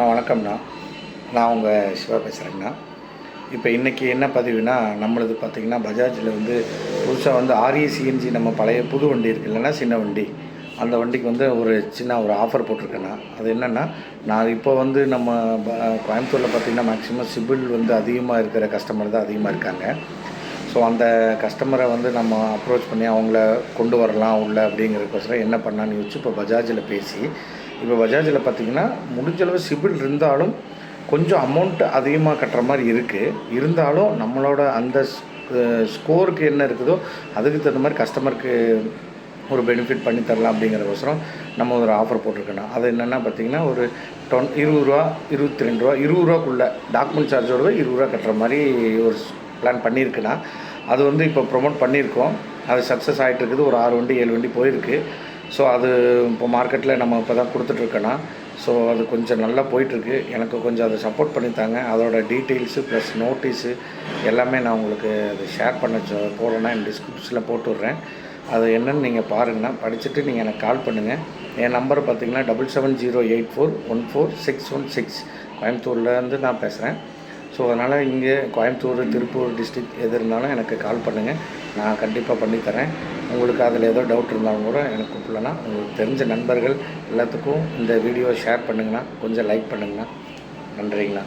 ஆ வணக்கம்ண்ணா. நான் உங்கள் சிவா பேசுகிறேங்கண்ணா இப்போ இன்றைக்கி என்ன பதிவுனா நம்மளது பார்த்திங்கன்னா பஜாஜில் வந்து புதுசாக வந்து ஆர்இசிஎன்ஜி நம்ம பழைய புது வண்டி இருக்கு இல்லைன்னா சின்ன வண்டி. அந்த வண்டிக்கு வந்து ஒரு சின்ன ஒரு ஆஃபர் போட்டிருக்கேண்ணா. அது என்னென்னா நான் இப்போ வந்து நம்ம கோயம்புத்தூரில் பார்த்திங்கன்னா மேக்ஸிமம் சிபில் வந்து அதிகமாக இருக்கிற கஸ்டமர் தான் அதிகமாக இருக்காங்க. ஸோ அந்த கஸ்டமரை வந்து நம்ம அப்ரோச் பண்ணி அவங்கள கொண்டு வரலாம் உள்ள அப்படிங்கிறதுக்கோசரம் என்ன பண்ணான்னு யோசிச்சு இப்போ பஜாஜில் பேசி இப்போ பஜாஜில் பார்த்தீங்கன்னா முடிஞ்சளவு சிபில் இருந்தாலும் கொஞ்சம் அமௌண்ட் அதிகமாக கட்டுற மாதிரி இருக்குது இருந்தாலும் நம்மளோட அந்த ஸ்கோருக்கு என்ன இருக்குதோ அதுக்கு தகுந்த மாதிரி கஸ்டமருக்கு ஒரு பெனிஃபிட் பண்ணி தரலாம் அப்படிங்கிறக்கோசரம் நம்ம ஒரு ஆஃபர் போட்டிருக்கணும். அது என்னென்னா பார்த்தீங்கன்னா ஒரு டொன் இருபது ரூபா இருபத்தி ரெண்டு ரூபா இருபது ரூபாக்குள்ளே டாக்குமெண்ட் சார்ஜோட இருபது ரூபா கட்டுற மாதிரி ஒரு பிளான் பண்ணியிருக்குண்ணா அது வந்து இப்போ ப்ரொமோட் பண்ணியிருக்கோம். அது சக்ஸஸ் ஆகிட்டு இருக்குது. ஒரு ஆறு வண்டி ஏழு வண்டி போயிருக்கு. ஸோ அது இப்போ மார்க்கெட்டில் நம்ம இப்போ தான் கொடுத்துட்ருக்கோண்ணா ஸோ அது கொஞ்சம் நல்லா போயிட்டுருக்கு எனக்கு கொஞ்சம் அதை சப்போர்ட் பண்ணித்தாங்க. அதோட டீட்டெயில்ஸு ப்ளஸ் நோட்டீஸு எல்லாமே நான் உங்களுக்கு அது ஷேர் பண்ண போகிறேன்னா என் டிஸ்கிரிப்ஷனில் போட்டு விட்றேன் அது என்னன்னு நீங்கள் பாருங்கன்னா படிச்சுட்டு நீங்கள் எனக்கு கால் பண்ணுங்கள் என் நம்பர் பார்த்தீங்கன்னா double seven zero eight four one four six one six கோயம்புத்தூர்லேருந்து நான் பேசுகிறேன் ஸோ அதனால் இங்கே கோயம்புத்தூர் திருப்பூர் டிஸ்ட்ரிக்ட் எது இருந்தாலும் எனக்கு கால் பண்ணுங்கள் நான் கண்டிப்பாக பண்ணித்தரேன். உங்களுக்கு அதில் ஏதோ டவுட் இருந்தாலும் கூட எனக்கு கூப்பிடலன்னா உங்களுக்கு தெரிஞ்ச நண்பர்கள் எல்லாத்துக்கும் இந்த வீடியோ ஷேர் பண்ணுங்கண்ணா கொஞ்சம் லைக் பண்ணுங்கண்ணா நன்றிங்கண்ணா.